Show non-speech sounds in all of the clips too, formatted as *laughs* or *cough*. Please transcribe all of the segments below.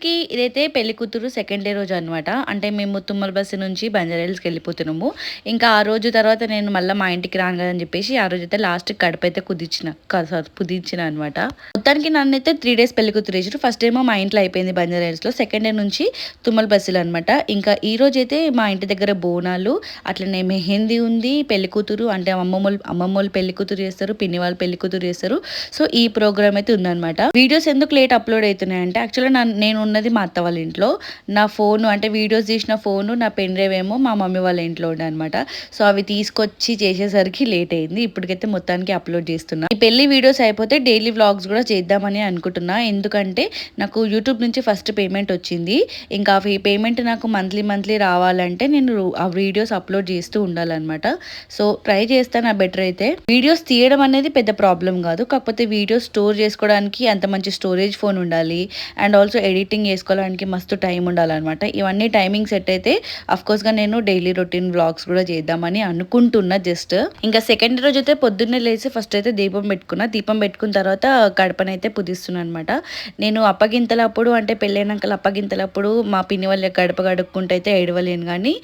Hi gas అందరికి ఇదైతే పెళ్ళి కూతురు సెకండ్ డే రోజు అనమాట అంటే మేము తుమ్మల బస్సు నుంచి బంజారాహిల్స్కి వెళ్ళిపోతున్నాము. ఇంకా ఆ రోజు తర్వాత నేను మళ్ళీ మా ఇంటికి రాను కదా అని చెప్పేసి ఆ రోజు అయితే లాస్ట్ కడుపు అయితే కుదించిన కుదించిన అనమాట మొత్తానికి నన్ను అయితే త్రీ డేస్ పెళ్ళి కూతురు వేసారు ఫస్ట్ ఏమో మా ఇంట్లో అయిపోయింది బంజారాహిల్స్లో సెకండ్ డే నుంచి తుమ్మల బస్సులు అనమాట ఇంకా ఈ రోజు అయితే మా ఇంటి దగ్గర బోనాలు అట్లనే మెహందీ ఉంది పెళ్ళి కూతురు అంటే అమ్మమ్మలు అమ్మమ్మలు పెళ్ళి కూతురు చేస్తారు పిన్ని వాళ్ళు పెళ్ళి కూతురు చేస్తారు. సో ఈ ప్రోగ్రామ్ అయితే ఉందన్నమాట. వీడియోస్ ఎందుకు లేట్ అప్లోడ్ అవుతున్నాయంటే యాక్చువల్గా నేను ఉన్నది మా అత్త వాళ్ళ ఇంట్లో. నా ఫోను అంటే వీడియోస్ తీసిన ఫోను నా పెన్ డ్రైవ్ ఏమో మా మమ్మీ వాళ్ళ ఇంట్లో ఉండే అనమాట సో అవి తీసుకొచ్చి చేసేసరికి లేట్ అయింది. ఇప్పటికైతే మొత్తానికి అప్లోడ్ చేస్తున్నా. ఈ పెళ్ళి వీడియోస్ అయిపోతే డైలీ వ్లాగ్స్ కూడా చేద్దామని అనుకుంటున్నా. ఎందుకంటే నాకు యూట్యూబ్ నుంచి ఫస్ట్ పేమెంట్ వచ్చింది. ఇంకా ఈ పేమెంట్ నాకు మంత్లీ మంత్లీ రావాలంటే నేను ఆ వీడియోస్ అప్లోడ్ చేస్తూ ఉండాలన్నమాట. సో ట్రై చేస్తాను ఆ బెటర్ అయితే. వీడియోస్ తీయడం అనేది పెద్ద ప్రాబ్లం కాదు. కాకపోతే వీడియోస్ స్టోర్ చేసుకోవడానికి అంత మంచి స్టోరేజ్ ఫోన్ ఉండాలి. అండ్ ఆల్సో ఎడిటింగ్ చేసుకోవడానికి మస్తు టైం ఉండాలన్నమాట. ఇవన్నీ టైమింగ్ సెట్ అయితే అఫ్కోర్స్గా నేను డైలీ రొటీన్ వ్లాగ్స్ కూడా చేద్దామని అనుకుంటున్నా జస్ట్ ఇంకా సెకండ్ రోజు అయితే పొద్దున్నే లేచి ఫస్ట్ అయితే దీపం పెట్టుకున్నా. దీపం పెట్టుకున్న తర్వాత గడపనైతే పుదిస్తున్నాను అనమాట నేను అప్పగింతలప్పుడు అంటే పెళ్ళైనాక అప్పగింతలప్పుడు మా పిన్ని వాళ్ళ గడప గడుక్కుంటే అయితే ఏడవలేను కానీ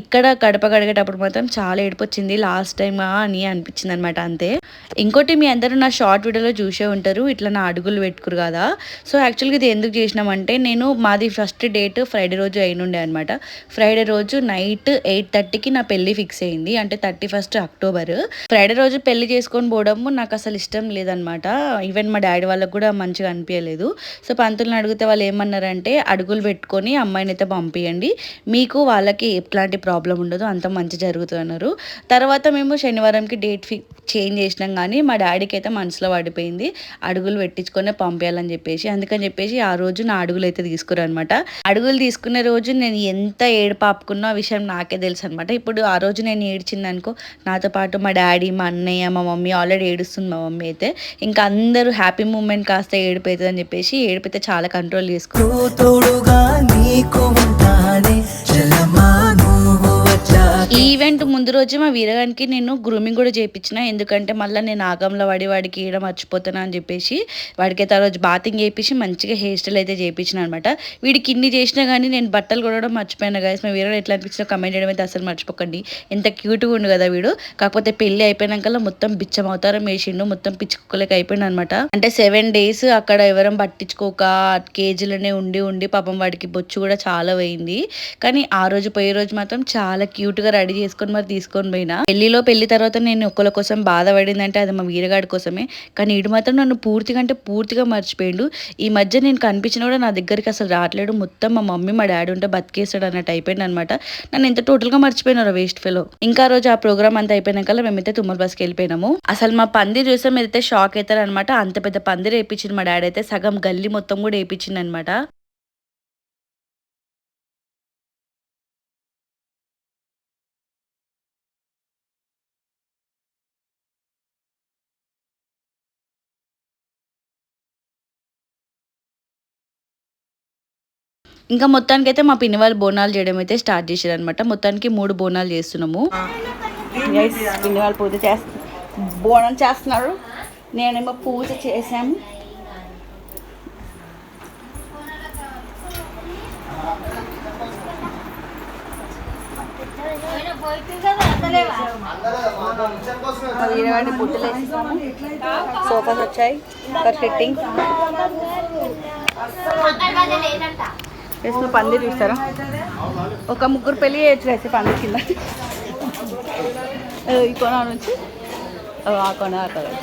ఇక్కడ గడప గడిగేటప్పుడు మాత్రం చాలా ఏడిపొచ్చింది లాస్ట్ టైం అని అనిపించింది అనమాట అంతే. ఇంకోటి మీ అందరూ నా షార్ట్ వీడియోలో చూసే ఉంటారు. ఇట్లా నా అడుగులు పెట్టుకురు కదా. సో యాక్చువల్గా ఇది ఎందుకు చేసినామంటే నేను మాది ఫస్ట్ డేట్ ఫ్రైడే రోజు అయినుండే అనమాట ఫ్రైడే రోజు నైట్ ఎయిట్ థర్టీకి నా పెళ్ళి ఫిక్స్ అయింది. అంటే థర్టీ ఫస్ట్ అక్టోబర్ ఫ్రైడే రోజు పెళ్ళి చేసుకొని పోవడము నాకు అసలు ఇష్టం లేదనమాట ఈవెన్ మా డాడీ వాళ్ళకి కూడా మంచిగా అనిపించలేదు. సో పంతులను అడిగితే వాళ్ళు ఏమన్నారంటే అడుగులు పెట్టుకొని అమ్మాయిని అయితే పంపించండి మీకు వాళ్ళకి ఎట్లాంటి ప్రాబ్లం ఉండదు అంత మంచి జరుగుతున్నారు తర్వాత మేము శనివారంకి డేట్ ఫిక్స్ చేంజ్ చేసినాం కానీ మా డాడీకి అయితే మనసులో పడిపోయింది అడుగులు పెట్టించుకొని పంపించాలని చెప్పేసి. అందుకని చెప్పేసి ఆ రోజు నా అడుగులు అయితే తీసుకురనమాట. అడుగులు తీసుకునే రోజు నేను ఎంత ఏడుపాపుకున్నా ఆ విషయం నాకే తెలుసు అనమాట ఇప్పుడు ఆ రోజు నేను ఏడ్చింది అనుకో నాతో పాటు మా డాడీ మా అన్నయ్య మా మమ్మీ ఆల్రెడీ ఏడుస్తుంది మా మమ్మీ అయితే. ఇంకా అందరూ హ్యాపీ మూమెంట్ కాస్త ఏడిపోతుంది అని చెప్పేసి ఏడిపోతే చాలా కంట్రోల్ చేసుకో ఈ ఈవెంట్ ముందు రోజు మా వీరగానికి నేను గ్రూమింగ్ కూడా చేయించిన ఎందుకంటే మళ్ళీ నేను ఆగంలో పడి వాడికి ఇవ్వడం మర్చిపోతున్నా అని చెప్పేసి వాడికి అయితే ఆ రోజు బాతింగ్ చేయించి మంచిగా హెయిర్ స్టైల్ అయితే చేయించిన అనమాట వీడికి ఇన్ని చేసినా కానీ నేను బట్టలు కొనడం మర్చిపోయాను గాయస్ మా వీరగా ఎట్లా అనిపించినా కమెంట్ చేయడం అయితే అసలు మర్చిపోకండి. ఎంత క్యూట్గా ఉండు కదా వీడు. కాకపోతే పెళ్ళి అయిపోయినాక మొత్తం బిచ్చం అవతారం వేసిండు మొత్తం పిచ్చుకోలేక అయిపోయింది అనమాట అంటే సెవెన్ డేస్ అక్కడ ఎవరం పట్టించుకోక కేజీలోనే ఉండి ఉండి పాపం వాడికి బొచ్చు కూడా చాలా పోయింది. కానీ ఆ రోజు పోయే రోజు మాత్రం చాలా క్యూట్గా రెడీ చేసుకొని మరి తీసుకొని పోయినా. పెళ్ళిలో పెళ్ళి తర్వాత నేను ఒక్కల కోసం బాధపడిందంటే అది మా వీరగాడి కోసమే. కానీ ఇటు మాత్రం నన్ను పూర్తిగా అంటే పూర్తిగా మర్చిపోయిండు. ఈ మధ్య నేను కనిపించిన కూడా నా దగ్గరికి అసలు రావట్లేడు మొత్తం మా మమ్మీ మా డాడీ ఉంటే బతికేస్తాడు అన్నట్టు అయిపోయింది అనమాట నన్ను ఎంత టోటల్గా మర్చిపోయినారు వేస్ట్ ఫెలో. ఇంకా రోజు ఆ ప్రోగ్రామ్ అంతా అయిపోయినాక మేమైతే తుమ్మల బస్కి వెళ్ళిపోయినాము. అసలు మా పందిరి చూస్తే మీరైతే షాక్ అవుతారనమాట అంత పెద్ద పందిరి వేయించింది మా డాడీ అయితే. సగం గల్లీ మొత్తం కూడా వేయించింది అనమాట ఇంకా మొత్తానికి అయితే మా పిన్ని వాళ్ళు బోనాలు చేయడం అయితే స్టార్ట్ చేశారు అనమాట మొత్తానికి మూడు బోనాలు చేస్తున్నాము. పిన్ని వాళ్ళు పూజ చేస్త బోనం చేస్తున్నారు. నేనేమో పూజ చేశాము. సోఫాస్ వచ్చాయి. ఫిట్టింగ్ వేసిన పందిరి చూస్తారా? ఒక ముగ్గురు పెళ్ళి చేయొచ్చు అయితే పందిరి కింద. ఈ కొన నుంచి? ఆ కొన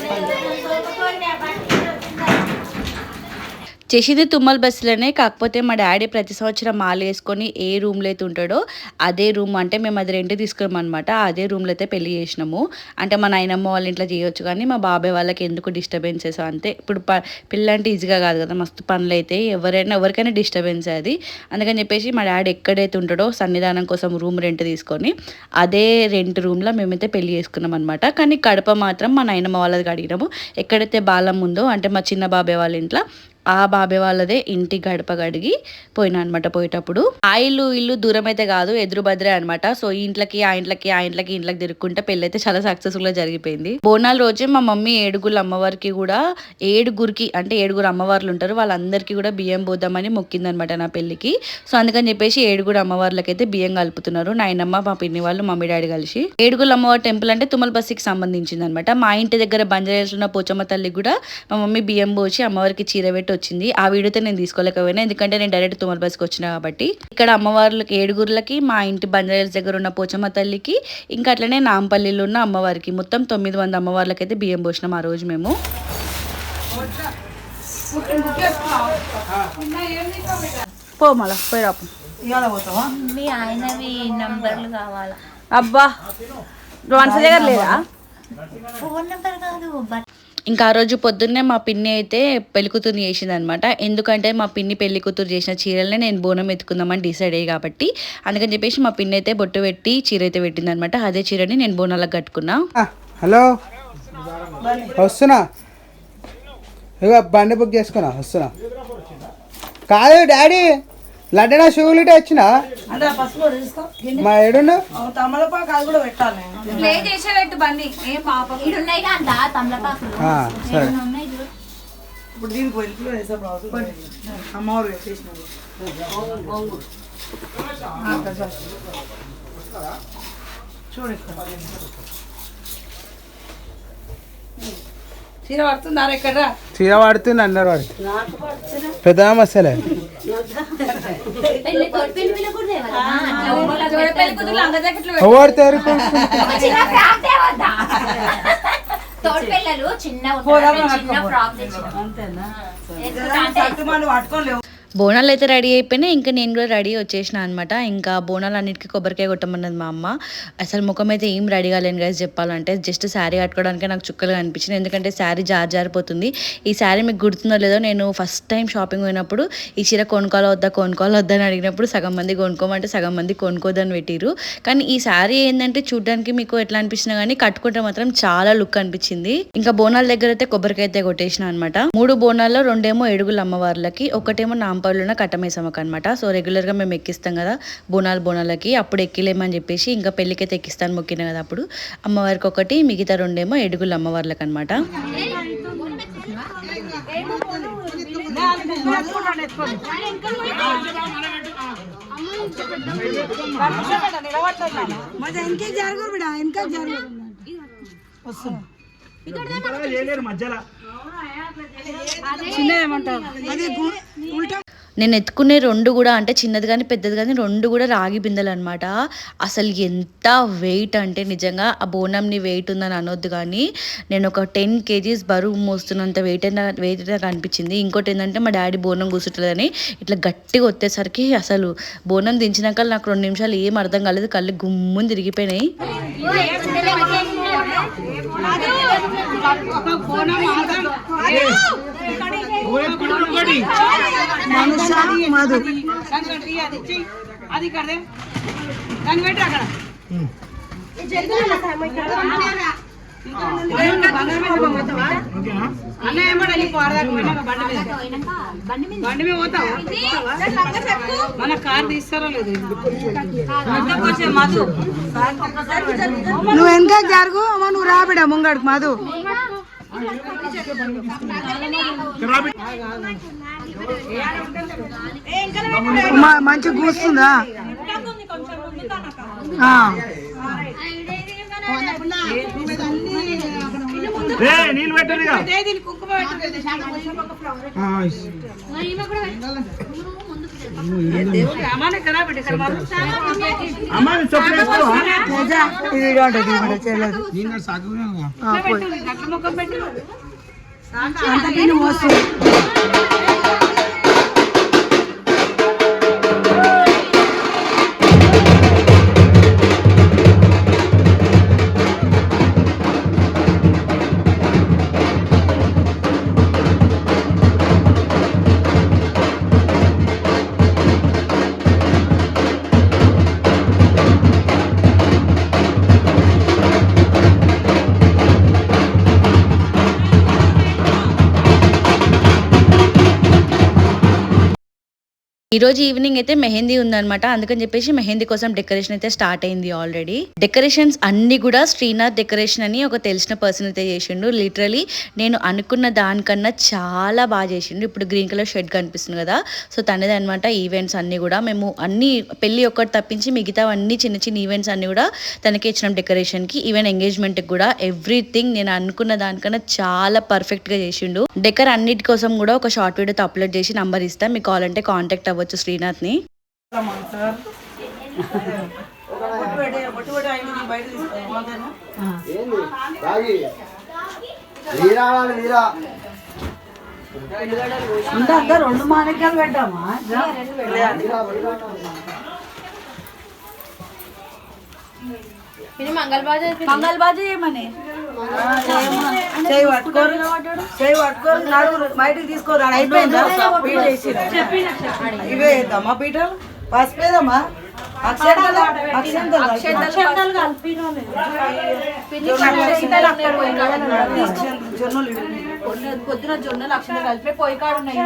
పందిరి చేసేది తుమ్మల బస్సులోనే. కాకపోతే మా డాడీ ప్రతి సంవత్సరం మాల వేసుకొని ఏ రూమ్లో అయితే ఉంటాడో అదే రూమ్ అంటే మేము అది రెంట్ తీసుకున్నాం అనమాట అదే రూమ్లో అయితే పెళ్ళి చేసినాము. అంటే మా నాయనమ్మ వాళ్ళ ఇంట్లో చేయొచ్చు కానీ మా బాబాయ్ వాళ్ళకి ఎందుకు డిస్టర్బెన్సెస్ అంతే ఇప్పుడు ప పిల్లంటే ఈజీగా కాదు కదా. మస్తు పనులు అయితే ఎవరైనా ఎవరికైనా డిస్టర్బెన్స్ అది. అందుకని చెప్పేసి మా డాడీ ఎక్కడైతే ఉంటాడో సన్నిధానం కోసం రూమ్ రెంట్ తీసుకొని అదే రెంట్ రూమ్లో మేమైతే పెళ్ళి చేసుకున్నాం అనమాట కానీ కడప మాత్రం మా నాయనమ్మ వాళ్ళది అడిగినాము ఎక్కడైతే బాలం ఉందో అంటే మా చిన్న బాబాయ్ వాళ్ళ ఇంట్లో ఆ బాబాయ్ వాళ్ళదే ఇంటి గడప గడిగి పోయినా అనమాట పోయేటప్పుడు. ఆ ఇల్లు ఇల్లు దూరం అయితే కాదు ఎదురు బద్రే అనమాట. సో ఈ ఇంట్లకి ఆ ఇంట్లకి ఆ ఇంట్లకి ఇంట్లకి తిరుక్కుంటే పెళ్ళి అయితే చాలా సక్సెస్ఫుల్గా జరిగిపోయింది. బోనాల రోజే మా మమ్మీ ఏడుగురు అమ్మవారికి కూడా ఏడుగురికి అంటే ఏడుగురు అమ్మవార్లు ఉంటారు వాళ్ళందరికీ కూడా బియ్యం పోద్దామని మొక్కిందనమాట నా పెళ్ళికి సో అందుకని చెప్పేసి ఏడుగురు అమ్మవార్లకి అయితే బియ్యం కలుపుతున్నారు. నాయనమ్మ మా పిన్ని వాళ్ళు మమ్మీ డాడీ కలిసి. ఏడుగురు అమ్మవారి టెంపుల్ అంటే తుమ్మల బస్సికి సంబంధించింది అనమాట మా ఇంటి దగ్గర బంజారాస్ పోచమ్మ తల్లి కూడా మా మమ్మీ బియ్యం పోసి అమ్మవారికి చీర పెట్టి వచ్చింది. ఆ వీడియోతో నేను తీసుకోలేకపోయినా ఎందుకంటే నేను డైరెక్ట్ తుమ్మల బస్కి వచ్చిన కాబట్టి. ఇక్కడ అమ్మవార్లకి ఏడుగురులకి మా ఇంటి బంజారాస్ దగ్గర ఉన్న పోచమ్మ తల్లికి ఇంకా అట్లనే నాంపల్లిలో ఉన్న అమ్మవారికి మొత్తం తొమ్మిది మంది అమ్మవార్లకి అయితే బియ్యం పోసినాం ఆ రోజు మేము. పో మళ్ళా పోయి రాపు ఇవాళ పోతావా? మీ ఆయనవి నంబర్లు కావాలా? అబ్బా దగ్గర లేదా? ఫోన్ నెంబర్ కాదు ఇంకా ఆ రోజు పొద్దున్నే మా పిన్ని అయితే పెళ్ళికూతురుని చేసింది అనమాట ఎందుకంటే మా పిన్ని పెళ్ళికూతురు చేసిన చీరలనే నేను బోనం ఎత్తుకుందామని డిసైడ్ అయ్యి కాబట్టి. అందుకని చెప్పేసి మా పిన్ని అయితే బొట్టు పెట్టి చీర అయితే పెట్టింది అనమాట అదే చీరని నేను బోనాలకు కట్టుకున్నా. హలో? వస్తున్నా. బండి బుక్ చేసుకున్నా వస్తున్నా. కాదు డాడీ! లడ్డనా షూలు ఇటే వచ్చిన మా ఏడుండు తమలపాకు అది కూడా పెట్టాలి ప్లే చేసే పెట్టు బండి ఏ పాప. ఇడున్నాయి కదా తమలపాకులు ఆ, సరే. ఉన్నాయి చూడు. ఇప్పుడు దీనికి వెళ్ళి వేసే ప్రాబ్లం అమ్మవారు వేసేసినారు ఆ, కదా. చూడు ఇక్కడ? చీర పడుతుందా చీర అందరు పడుతుంది. పెద్ద మసలే ఎవరు చిన్న చిన్న పట్టుకోలేవు. బోనాలు అయితే రెడీ అయిపోయినాయి ఇంకా నేను కూడా రెడీ వచ్చేసిన అనమాట ఇంకా బోనాలు అన్నిటికీ కొబ్బరికాయ కొట్టమన్నది మా అమ్మ. అసలు ముఖం అయితే ఏం రెడీ కాలేను గైస్ చెప్పాలంటే జస్ట్ శారీ కట్టుకోవడానికే నాకు చుక్కలు కనిపించింది ఎందుకంటే శారీ జారి జారిపోతుంది. ఈ శారీ మీకు గుర్తుందో లేదో నేను ఫస్ట్ టైం షాపింగ్ పోయినప్పుడు ఈ చీర కొనుక్కోవాలా వద్దా కొనుక్కోవాలా వద్దా అని అడిగినప్పుడు సగం మంది కొనుక్కోమంటే సగం మంది కొనుక్కోదని పెట్టిరు కానీ ఈ శారీ ఏంటంటే చూడడానికి మీకు ఎట్లా అనిపించినా కానీ కట్టుకుంటే మాత్రం చాలా లుక్ అనిపించింది. ఇంకా బోనాల దగ్గర అయితే కొబ్బరికాయ అయితే కొట్టేసిన అనమాట మూడు బోనాల్లో రెండేమో ఏడుగుల అమ్మవార్లకి ఒకటేమో నాంపల్లిలో కట్టమేసమ్మకి అనమాట సో రెగ్యులర్గా మేము ఎక్కిస్తాం కదా బోనాలు బోనాలకి అప్పుడు ఎక్కిలేమని చెప్పేసి ఇంకా పెళ్ళికైతే ఎక్కిస్తాను మొక్కిన కదా అప్పుడు. అమ్మవారికి ఒకటి మిగతా రెండేమో ఏడుగుల అమ్మవార్లకు అనమాట చిన్న ఏమంటారు? అది ఉల్టా నేను ఎత్తుకునే రెండు కూడా అంటే చిన్నది కానీ పెద్దది కానీ రెండు కూడా రాగి బిందెలు అనమాట అసలు ఎంత వెయిట్ అంటే నిజంగా ఆ బోనంని వెయిట్ ఉందని అనొద్దు కానీ నేను ఒక టెన్ కేజీస్ బరువు మోస్తున్నంత వెయిట్ అయినా వెయిట్ నాకు అనిపించింది ఇంకోటి ఏంటంటే మా డాడీ బోనం కూర్చుంటుందని ఇట్లా గట్టిగా వచ్చేసరికి అసలు బోనం దించినాక నాకు రెండు నిమిషాలు ఏం అర్థం కాలేదు. కళ్ళు గుమ్ముని తిరిగిపోయినాయి. మనుష మధు అది కదే దాన్ని పెట్టి అక్కడ బండి మీద. బండి మీద పోతావా? మన కార్ తీస్తారో లేదు మధు. నువ్వు వెనక జరుగు అమ్మ నువ్వు రాబిడ ముంగడుకు మధు. మంచి కూస్తుందా? చెల్లదు. ఆ, పోయి. అంత ఈరోజు ఈ రోజు ఈవినింగ్ అయితే మెహందీ ఉందనమాట అందుకని చెప్పేసి మెహందీ కోసం డెకరేషన్ అయితే స్టార్ట్ అయింది ఆల్రెడీ డెకరేషన్స్ అన్ని కూడా శ్రీనాథ్ డెకరేషన్ అని ఒక తెలిసిన పర్సన్ అయితే చేసిండు. లిటరలీ నేను అనుకున్న దానికన్నా చాలా బాగా చేసిండు. ఇప్పుడు గ్రీన్ కలర్ షెడ్ కనిపిస్తుంది కదా. సో తనది అనమాట ఈవెంట్స్ అన్ని కూడా. మేము అన్ని పెళ్ళి ఒక్కటి తప్పించి మిగతా అన్ని చిన్న చిన్న ఈవెంట్స్ అన్ని కూడా తనకి ఇచ్చినాం డెకరేషన్కి ఈవెన్ ఎంగేజ్మెంట్కి కూడా. ఎవ్రీథింగ్ నేను అనుకున్న దానికన్నా చాలా పర్ఫెక్ట్గా చేసిండు. డెకర్ అన్నిటి కోసం కూడా ఒక షార్ట్ వీడియోతో అప్లోడ్ చేసి నంబర్ ఇస్తాను మీకు కావాలంటే కాంటాక్ట్ అవ్వచ్చు. శ్రీనాథ్ని. రెండు మాణిక్యాలు పెట్టామా ఇది మంగళబాజు మంగళబాజు చేయమని. చేయి పట్టుకోరు. చేయి పట్టుకోరు. నడువు బయటికి తీసుకోరు? అయిపోయిందా? పీట? ఇవే వేద్దామా పీటలు? పసిపేదమ్మా అక్షంతలు అక్షంతలు జొన్నలు ఇవి. పొద్దున జొన్నలు అక్షర కలిపి పోయి కాడు ఉన్నాయి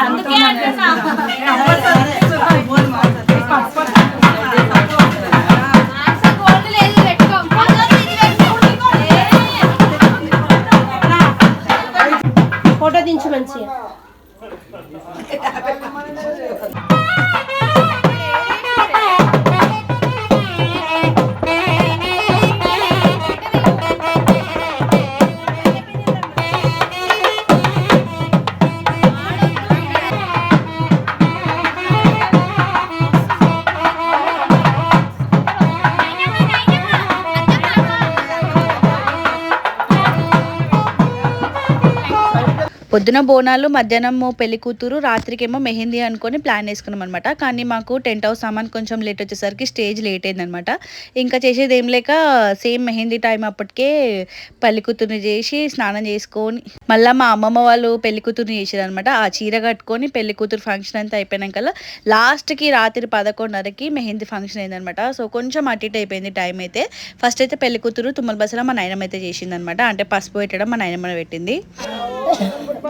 అందుకే పొద్దున బోనాలు మధ్యాహ్నం పెళ్ళి కూతురు రాత్రికేమో మెహందీ అనుకొని ప్లాన్ వేసుకున్నాం అనమాట కానీ మాకు టెంట్ హౌస్ సామాన్ కొంచెం లేట్ వచ్చేసరికి స్టేజ్ లేట్ అయిందనమాట ఇంకా చేసేది ఏం లేక సేమ్ మెహందీ టైం అప్పటికే పెళ్ళి కూతురుని చేసి స్నానం చేసుకొని మళ్ళీ మా అమ్మమ్మ వాళ్ళు పెళ్ళి కూతురుని చేసారు ఆ చీర కట్టుకొని పెళ్ళి కూతురు ఫంక్షన్ అంతా అయిపోయినాక లాస్ట్కి రాత్రి పదకొండున్నరకి మెహందీ ఫంక్షన్ అయిందనమాట సో కొంచెం అటు ఇటు అయిపోయింది టైం అయితే. ఫస్ట్ అయితే పెళ్ళి కూతురు తుమ్మల బసలో మా నాయనమ్మ అయితే చేసింది అనమాట అంటే పసుపు పెట్టడం మా నాయనమ్మ పెట్టింది. *laughs*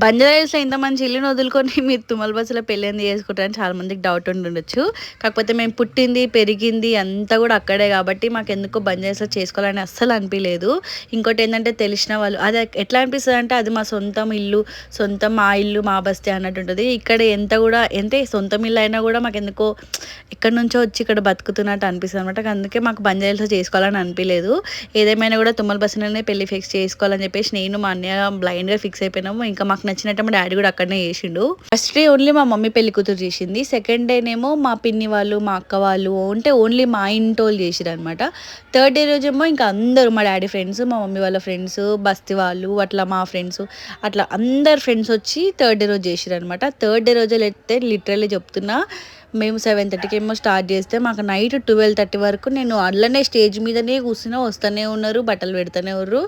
బంజారాయిల్స్లో ఇంత మంచి ఇల్లుని వదులుకొని *laughs* మీరు తుమ్మల బస్సులో పెళ్ళింది చేసుకుంటారని చాలా మందికి డౌట్ ఉండుండొచ్చు కాకపోతే మేము పుట్టింది పెరిగింది అంతా కూడా అక్కడే కాబట్టి మాకు ఎందుకో బంజారాయిల్స్లో చేసుకోవాలని అస్సలు అనిపించలేదు ఇంకోటి ఏంటంటే తెలిసిన వాళ్ళు అది ఎట్లా అనిపిస్తుంది అంటే అది మా సొంతం ఇల్లు సొంతం మా ఇల్లు మా బస్తీ అన్నట్టు ఉంటుంది. ఇక్కడ ఎంత కూడా ఎంత సొంతం ఇల్లు అయినా కూడా మాకు ఎందుకో ఎక్కడి నుంచో వచ్చి ఇక్కడ బతుకుతున్నట్టు అనిపిస్తుంది అనమాట అందుకే మాకు బంజారాయిల్స్లో చేసుకోవాలని అనిపించలేదు ఏదేమైనా కూడా తుమ్మల బస్సులోనే పెళ్ళి ఫిక్స్ చేసుకోవాలని చెప్పేసి నేను మా అన్నయ్య బ్లైండ్గా ఫిక్స్ అయిపోయినాము. ఇంకా మాకు నచ్చినట్టు మా డాడీ కూడా అక్కడనే చేసిండు. ఫస్ట్ డే ఓన్లీ మా మమ్మీ పెళ్ళి కూతురు చేసింది. సెకండ్ డేనేమో మా పిన్ని వాళ్ళు మా అక్క వాళ్ళు అంటే ఓన్లీ మా ఇంటోళ్ళు చేసిరు అనమాట థర్డ్ డే రోజేమో ఇంకా అందరూ మా డాడీ ఫ్రెండ్స్ మా మమ్మీ వాళ్ళ ఫ్రెండ్స్ బస్తి వాళ్ళు అట్లా మా ఫ్రెండ్స్ అట్లా అందరు ఫ్రెండ్స్ వచ్చి థర్డ్ డే రోజు చేసిరు అనమాట థర్డ్ డే రోజులు అయితే లిటరల్లీ చెప్తున్నా మేము సెవెన్ థర్టీకి ఏమో స్టార్ట్ చేస్తే మాకు నైట్ ట్వెల్వ్ థర్టీ వరకు నేను అట్లనే స్టేజ్ మీదనే కూర్చున్నా వస్తూనే ఉన్నారు బట్టలు పెడుతూనే ఉన్నారు.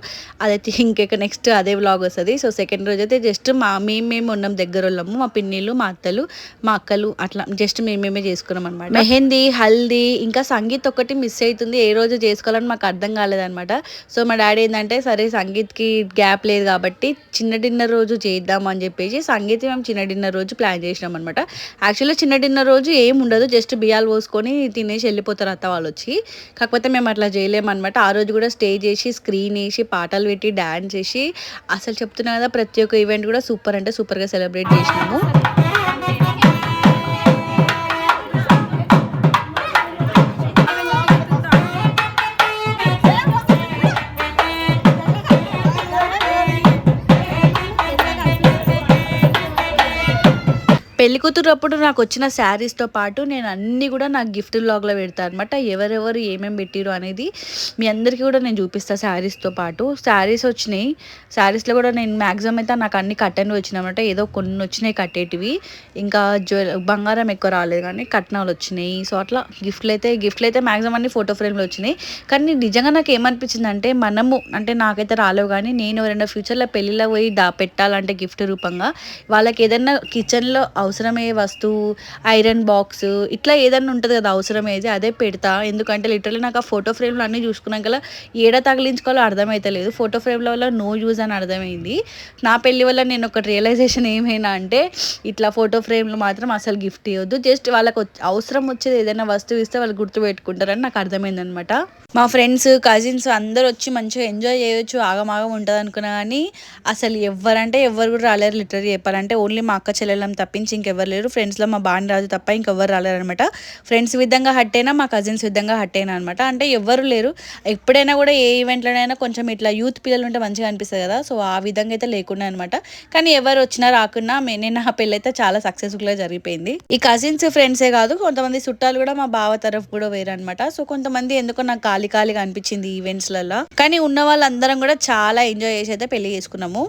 అదైతే ఇంకెక్క నెక్స్ట్ అదే వ్లాగ్ వస్తుంది. సో సెకండ్ రోజు అయితే జస్ట్ మా మేము మేము ఉన్నాం దగ్గర వాళ్ళము మా పిన్నిలు మా అత్తలు మా అక్కలు అట్లా జస్ట్ మేమేమే చేసుకున్నాం అనమాట మెహందీ హల్దీ ఇంకా సంగీత్ ఒకటి మిస్ అవుతుంది ఏ రోజు చేసుకోవాలని మాకు అర్థం కాలేదనమాట సో మా డాడీ ఏంటంటే సరే సంగీత్కి గ్యాప్ లేదు కాబట్టి చిన్న డిన్నర్ రోజు చేద్దాం అని చెప్పేసి సంగీత్ మేము చిన్న డిన్నర్ రోజు ప్లాన్ చేసినాం అనమాట యాక్చువల్లీ చిన్న డిన్నర్ రోజు ఏం ఉండదు జస్ట్ బియ్యాలు పోసుకొని తినేసి వెళ్ళిపోతారు అత్త వాళ్ళు వచ్చి. కాకపోతే మేము అట్లా చేయలేమన్నమాట. ఆ రోజు కూడా స్టే చేసి స్క్రీన్ వేసి పాటలు పెట్టి డ్యాన్స్ చేసి అసలు చెప్తున్నా కదా ప్రతి ఒక్క ఈవెంట్ కూడా సూపర్ అంటే సూపర్గా సెలబ్రేట్ చేసినాము. పెళ్ళికూతురు అప్పుడు నాకు వచ్చిన శారీస్తో పాటు నేను అన్నీ కూడా నాకు గిఫ్ట్ లాగ్లో పెడతాను అనమాట ఎవరెవరు ఏమేమి పెట్టిరు అనేది మీ అందరికీ కూడా నేను చూపిస్తాను శారీస్తో పాటు. శారీస్ వచ్చినాయి. శారీస్లో కూడా నేను మ్యాక్సిమం అయితే నాకు అన్ని కట్టెన్వి వచ్చినాయి అనమాట ఏదో కొన్ని వచ్చినాయి కట్టేటివి. ఇంకా జ్యువెల్ బంగారం ఎక్కువ రాలేదు కానీ కట్నాలు వచ్చినాయి. సో అట్లా గిఫ్ట్లు అయితే గిఫ్ట్లు అయితే మ్యాక్సిమం అన్ని ఫోటో ఫ్రేమ్లు వచ్చినాయి. కానీ నిజంగా నాకు ఏమనిపించింది అంటే మనము అంటే నాకైతే రాలేవు కానీ నేను ఎవరైనా ఫ్యూచర్లో పెళ్ళిలో పోయి దా పెట్టాలంటే గిఫ్ట్ రూపంగా వాళ్ళకి ఏదైనా కిచెన్లో అవసరమయ్యే వస్తువు ఐరన్ బాక్స్ ఇట్లా ఏదైనా ఉంటుంది కదా అవసరమయ్యేది అదే పెడతా. ఎందుకంటే లిటరలీ నాకు ఆ ఫోటో ఫ్రేమ్లు అన్నీ చూసుకున్నాక ఏడ తగిలించుకోవాలో అర్థమైతలేదు. ఫోటో ఫ్రేమ్ల వల్ల నో యూజ్ అని అర్థమైంది. నా పెళ్ళి వల్ల నేను ఒక రియలైజేషన్ ఏమైనా అంటే ఇట్లా ఫోటో ఫ్రేమ్లు మాత్రం అసలు గిఫ్ట్ ఇవ్వద్దు. జస్ట్ వాళ్ళకు వచ్చి- అవసరం వచ్చేది ఏదైనా వస్తువు ఇస్తే వాళ్ళు గుర్తు పెట్టుకుంటారని నాకు అర్థమైంది అనమాట మా ఫ్రెండ్స్ కజిన్స్ అందరు వచ్చి మంచిగా ఎంజాయ్ చేయొచ్చు ఆగమాగం ఉంటుంది అనుకున్నా కానీ అసలు ఎవరంటే ఎవరు కూడా రాలేరు లిటరీ చెప్పాలంటే. ఓన్లీ మా అక్క చెల్లెలం తప్పించి ఇంకెవరు లేరు. ఫ్రెండ్స్లో మా బాణి రాజు తప్ప ఇంకెవ్వరు రాలేరనమాట. ఫ్రెండ్స్ విధంగా హట్ అయినా మా కజిన్స్ విధంగా హట్ అయినా అనమాట. అంటే ఎవ్వరు లేరు. ఎప్పుడైనా కూడా ఏ ఈవెంట్లోనైనా కొంచెం ఇట్లా యూత్ పిల్లలు ఉంటే మంచిగా అనిపిస్తుంది కదా. సో ఆ విధంగా అయితే లేకుండా అనమాట. కానీ ఎవరు వచ్చినా రాకున్నా నేను నా పెళ్ళి అయితే చాలా సక్సెస్ఫుల్గా జరిగిపోయింది. ఈ కజిన్స్ ఫ్రెండ్సే కాదు కొంతమంది చుట్టాలు కూడా మా బావ తరఫు కూడా వేరనమాట. సో కొంతమంది ఎందుకో నాకు ఖాళీ ఖాళీగా అనిపించింది ఈవెంట్స్లలో కానీ ఉన్న వాళ్ళందరం కూడా చాలా ఎంజాయ్ చేసి అయితే పెళ్ళి చేసుకున్నాము.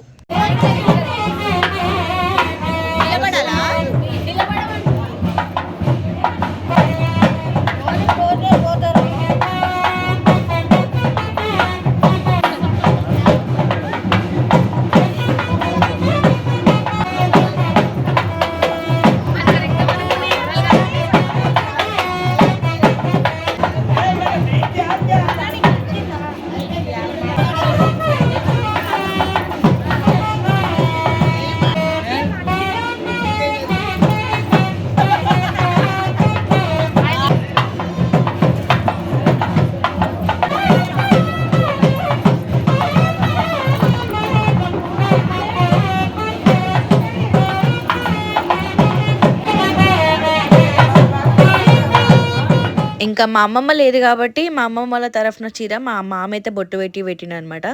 ఇంకా మా అమ్మమ్మ లేదు కాబట్టి మా అమ్మమ్మ వాళ్ళ తరఫున చీర మా మామ అయితే బొట్టు పెట్టి పెట్టిన అనమాట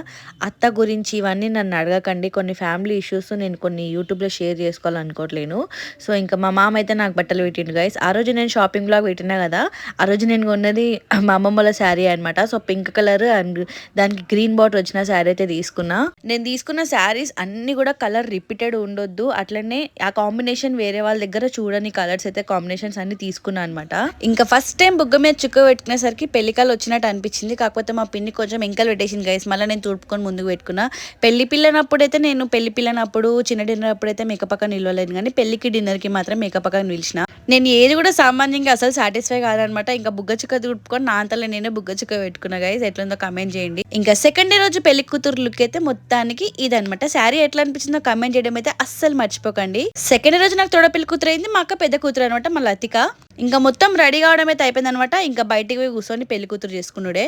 అత్త గురించి ఇవన్నీ నన్ను అడగకండి. కొన్ని ఫ్యామిలీ ఇష్యూస్ నేను కొన్ని యూట్యూబ్లో షేర్ చేసుకోవాలనుకోవట్లేను. సో ఇంకా మా మామ అయితే నాకు బట్టలు పెట్టిండు గైస్ ఆ రోజు నేను షాపింగ్ బ్లాగ్ పెట్టినా కదా ఆ రోజు నేను కొన్నది మా అమ్మమ్మ వాళ్ళ శారీ అనమాట సో పింక్ కలర్ అండ్ దానికి గ్రీన్ బాటర్ వచ్చిన శారీ అయితే తీసుకున్నా. నేను తీసుకున్న శారీస్ అన్నీ కూడా కలర్ రిపీటెడ్ ఉండొద్దు. అట్లనే ఆ కాంబినేషన్ వేరే వాళ్ళ దగ్గర చూడని కలర్స్ అయితే కాంబినేషన్స్ అన్ని తీసుకున్నా అనమాట ఇంకా ఫస్ట్ టైం బుగ్గ మీద చుక్క పెట్టుకునేసరికి పెళ్ళికలు వచ్చినట్టు అనిపించింది. కాకపోతే మా పిన్ని కొంచెం ఎంకలు పెట్టేసింది గైస్ మళ్ళీ నేను తుడుపుకొని ముందుకు పెట్టుకున్నా. పెళ్ళి పిల్లనప్పుడైతే నేను పెళ్ళి పిల్లనప్పుడు చిన్న డిన్నర్ అప్పుడైతే మేకప్ పక్కన నిలవలేదు. కానీ పెళ్ళికి డిన్నర్కి మాత్రం మేకప్ పక్కన నిలిచిన. నేను ఏది కూడా సామాన్యంగా అసలు సాటిస్ఫై కాదనమాట. ఇంకా బుగ్గ చుక్క తుడుపుకొని నా అంతలో నేనే బుగ్గ చుక్క పెట్టుకున్నా గైస్ ఎట్లుందో కమెంట్ చేయండి. ఇంకా సెకండ్ డే రోజు పెళ్ళి కూతురు లుక్ అయితే మొత్తానికి ఇదనమాట. శారీ ఎట్లా అనిపించిందో కమెంట్ చేయడం అయితే అస్సలు మర్చిపోకండి. సెకండ్ రోజు నాకు తోడ పెళ్ళి కూతురు అయింది మా అక్క పెద్ద కూతురు అనమాట మా లతిక. ఇంకా మొత్తం రెడీ కావడం అయితే అయిపోయింది అనమాట ఇంకా బయటికి పోయి కూర్చొని పెళ్ళి కూతురు చేసుకున్నాడే.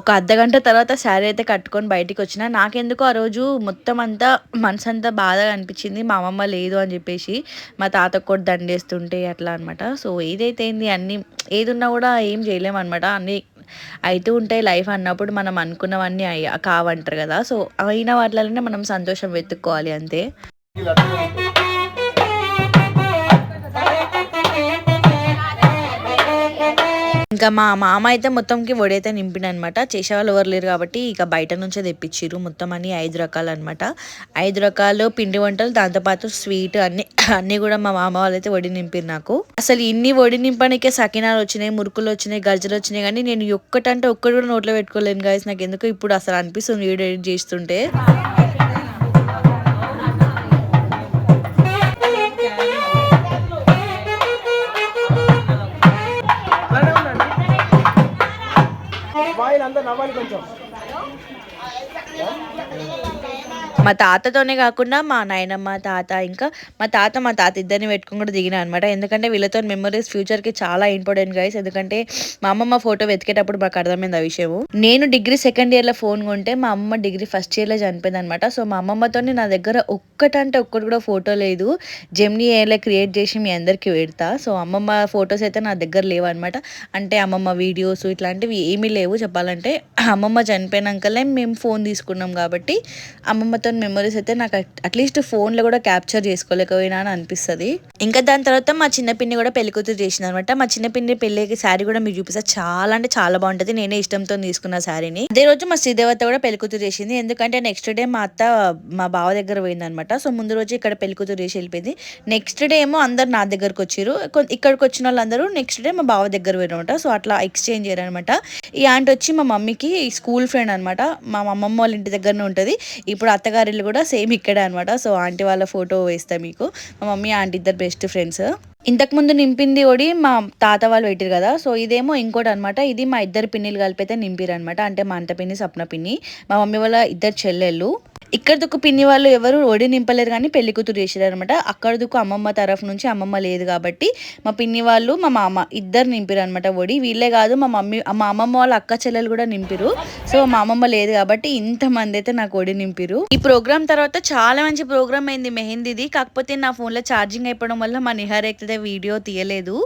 ఒక అర్ధగంట తర్వాత శారీ అయితే కట్టుకొని బయటికి వచ్చిన నాకెందుకో ఆ రోజు మొత్తం అంతా మనసు అంతా బాధగా అనిపించింది. మా అమ్మమ్మ లేదు అని చెప్పేసి మా తాత కూడా దండేస్తుంటే అట్లా అనమాట సో ఏదైతే ఏంది అన్ని ఏదున్నా కూడా ఏం చేయలేమన్నమాట. అన్ని అయితే ఉంటాయి లైఫ్ అన్నప్పుడు మనం అనుకున్నవన్నీ అయ్యా కావంటారు కదా. సో అయిన వాటిలోనే మనం సంతోషం వెతుక్కోవాలి అంతే. ఇంకా మా మామ అయితే మొత్తంకి వడి అయితే నింపిన అనమాట చేసేవాళ్ళు ఎవరు లేరు కాబట్టి ఇక బయట నుంచే తెప్పించారు మొత్తం అన్ని ఐదు రకాలు అనమాట ఐదు రకాలు పిండి వంటలు దాంతోపాటు స్వీట్ అన్ని అన్ని కూడా మా మామ వాళ్ళు అయితే వడి నింపారు నాకు. అసలు ఇన్ని వడి నింపడానికే సకినాలు వచ్చినాయి మురుకులు వచ్చినాయి గజ్జలు వచ్చినాయి కానీ నేను ఒక్కటంటే ఒక్కటి కూడా నోట్లో పెట్టుకోలేను గాయస్ నాకు ఎందుకు ఇప్పుడు అసలు అనిపిస్తుంది వీడియో ఎడిట్ చేస్తుంటే. బాయిల్ అంతా నవ్వాలి కొంచెం. మా తాతతోనే కాకుండా మా నాయనమ్మ తాత ఇంకా మా తాత మా తాత ఇద్దరిని పెట్టుకుని కూడా దిగిన అనమాట ఎందుకంటే వీళ్ళతో మెమరీస్ ఫ్యూచర్కి చాలా ఇంపార్టెంట్ గైస్ ఎందుకంటే మా అమ్మమ్మ ఫోటో వెతికేటప్పుడు మాకు అర్థమైంది ఆ విషయం నేను డిగ్రీ సెకండ్ ఇయర్లో ఫోన్ కొంటే మా అమ్మ డిగ్రీ ఫస్ట్ ఇయర్లో చనిపోయింది అనమాట సో మా అమ్మమ్మతోనే నా దగ్గర ఒక్కటంటే ఒక్కటి కూడా ఫోటో లేదు. జెమ్నీ ఏలో క్రియేట్ చేసి మీ అందరికీ పెడతా. సో అమ్మమ్మ ఫొటోస్ అయితే నా దగ్గర లేవు అనమాట అంటే అమ్మమ్మ వీడియోస్ ఇట్లాంటివి ఏమీ లేవు చెప్పాలంటే. అమ్మమ్మ చనిపోయినాకలే మేము ఫోన్ తీసుకున్నాం కాబట్టి అమ్మమ్మతో మెమరీస్ అయితే నాకు అట్లీస్ట్ ఫోన్లో కూడా క్యాప్చర్ చేసుకోలేకపోయినా అని అనిపిస్తుంది. ఇంకా దాని తర్వాత మా చిన్నపిన్ని కూడా పెళ్ళి కూతురు చేసింది అనమాట మా చిన్నపిన్ని పెళ్ళికి శారీ కూడా మీరు చూపిస్తా. చాలా అంటే చాలా బాగుంటది. నేనే ఇష్టంతో తీసుకున్న శారీని. అదే రోజు మా శ్రీదేవత కూడా పెళ్ళి కూతురు చేసింది. ఎందుకంటే నెక్స్ట్ డే మా అత్త మా బావ దగ్గర పోయింది అనమాట సో ముందు రోజు ఇక్కడ పెళ్ళి కూతురు చేసి వెళ్ళిపోయింది. నెక్స్ట్ డే ఏమో అందరు నా దగ్గరకు వచ్చారు. ఇక్కడికి వచ్చిన వాళ్ళందరూ నెక్స్ట్ డే మా బావ దగ్గర పోయినమాట సో అట్లా ఎక్స్చేంజ్ అయ్యారనమాట ఈ ఆంటీ వచ్చి మా మమ్మీకి స్కూల్ ఫ్రెండ్ అనమాట మా మా అమ్మమ్మ వాళ్ళ ఇంటి దగ్గరనే ఉంటుంది. ఇప్పుడు అత్తగారిల్లు కూడా సేమ్ ఇక్కడే అనమాట సో ఆంటీ వాళ్ళ ఫోటో వేస్తా మీకు. మా మమ్మీ ఆంటీ ఇద్దరు బెస్ట్ ఫ్రెండ్స్. ఇంతకు ముందు నింపింది ఓడి మా తాత వాళ్ళు పెట్టారు కదా. సో ఇదేమో ఇంకోటి అనమాట ఇది మా ఇద్దరు పిన్నిలు కలిపి అయితే అంటే మా అంట పిన్ని సప్న పిన్ని. మా మమ్మీ వాళ్ళ ఇద్దరు చెల్లెళ్ళు. ఇక్కడ దుక్కు పిన్ని వాళ్ళు ఎవరు ఒడి నింపలేరు కానీ పెళ్ళి కూతురు చేసారు అనమాట అక్కడ దుక్కు అమ్మమ్మ తరఫు నుంచి అమ్మమ్మ లేదు కాబట్టి మా పిన్ని వాళ్ళు మా మామ ఇద్దరు నింపిరు అనమాట ఒడి. వీళ్ళే కాదు మా మమ్మీ మా అమ్మమ్మ వాళ్ళ అక్క చెల్లెలు కూడా నింపిరు సో మా అమ్మమ్మ లేదు కాబట్టి ఇంతమంది అయితే నాకు ఒడి నింపిరు ఈ ప్రోగ్రామ్ తర్వాత చాలా మంచి ప్రోగ్రామ్ అయింది మెహందీది. కాకపోతే నా ఫోన్లో ఛార్జింగ్ అయిపోవడం వల్ల మా నిహార్ అయితే వీడియో తీయలేదు.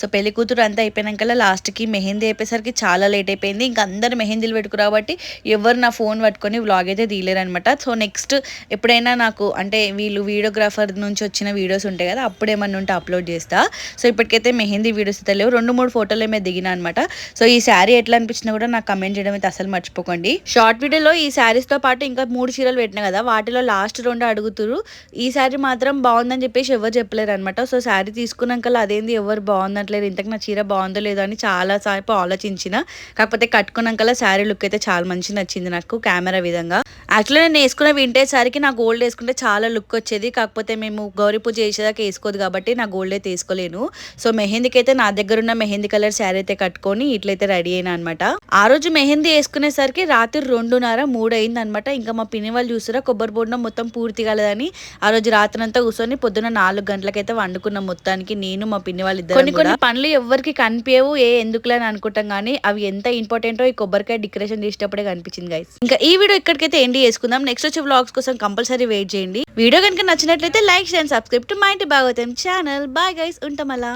సో పెళ్ళి కూతురు అంతా అయిపోయినాక లాస్ట్కి మెహందీ అయిపోయేసరికి చాలా లేట్ అయిపోయింది. ఇంకా అందరు మెహందీలు పెట్టుకు కాబట్టి ఎవరు నా ఫోన్ పట్టుకొని వ్లాగ్ అయితే తీయలేరు అనమాట సో నెక్స్ట్ ఎప్పుడైనా నాకు అంటే వీళ్ళు వీడియోగ్రాఫర్ నుంచి వచ్చిన వీడియోస్ ఉంటాయి కదా అప్పుడు ఏమన్నా ఉంటే అప్లోడ్ చేస్తా. సో ఇప్పటికైతే మెహందీ వీడియోస్ అయితే లేవు. రెండు మూడు ఫోటోలు ఏమే దిగినా అనమాట సో ఈ శారీ ఎట్లా అనిపించినా కూడా నాకు కమెంట్ చేయడం అయితే అసలు మర్చిపోకండి. షార్ట్ వీడియోలో ఈ శారీస్తో పాటు ఇంకా మూడు చీరలు పెట్టినా కదా వాటిలో లాస్ట్ రెండు అడుగుతురు. ఈ శారీ మాత్రం బాగుందని చెప్పేసి ఎవరు చెప్పలేరు అనమాట సో శారీ తీసుకున్నాక అదేంది ఎవరు బాగుందట్లేదు ఇంతకు నా చీర బాగుందో లేదో అని చాలా సేపు ఆలోచించిన. కాకపోతే కట్టుకున్నాక శారీ లుక్ అయితే చాలా మంచి నచ్చింది నాకు కెమెరా విధంగా. యాక్చువల్లీ నేను వేసుకున్న వింటేజ్ నా గోల్డ్ వేసుకుంటే చాలా లుక్ వచ్చేది. కాకపోతే మేము గౌరీ పూజ చేసేదాకా వేసుకోదు కాబట్టి నా గోల్డ్ అయితే వేసుకోలేను సో మెహందీకి అయితే నా దగ్గర ఉన్న మెహందీ కలర్ శారీ అయితే కట్టుకొని ఇట్లయితే రెడీ అయినా అనమాట ఆ రోజు మెహందీ వేసుకునేసరికి రాత్రి రెండున్నర మూడు అయింది అనమాట ఇంకా మా పిన్ని వాళ్ళు చూసారా కొబ్బరి బోండం మొత్తం పూర్తి కాలేదని. ఆ రోజు రాత్రి అంతా కూర్చొని పొద్దున నాలుగు గంటలకైతే వండుకున్నాం మొత్తానికి. నేను మా పిన్ని వాళ్ళు ఇద్దరు కొన్ని కొన్ని పనులు ఎవరికి కనిపించవు ఏ ఎందుకులే అని అనుకుంటాం కానీ అవి ఎంత ఇంపార్టెంటో ఈ కొబ్బరికాయ డెకరేషన్ చేసేటప్పుడే కనిపించింది గైస్ ఇంకా ఈ వీడియో ఇక్కడికైతే ఎండి చేసుకుందాం నెక్స్ట్ వచ్చే వ్లాగ్స్ కోసం కంపల్సరీ వెయిట్ చేయండి. వీడియో కనుక నచ్చినట్లయితే లైక్ చేయండి సబ్స్క్రైబ్ టు మై ఇంటి భాగవతం ఛానల్ బాయ్ గైస్ ఉంటాం అలా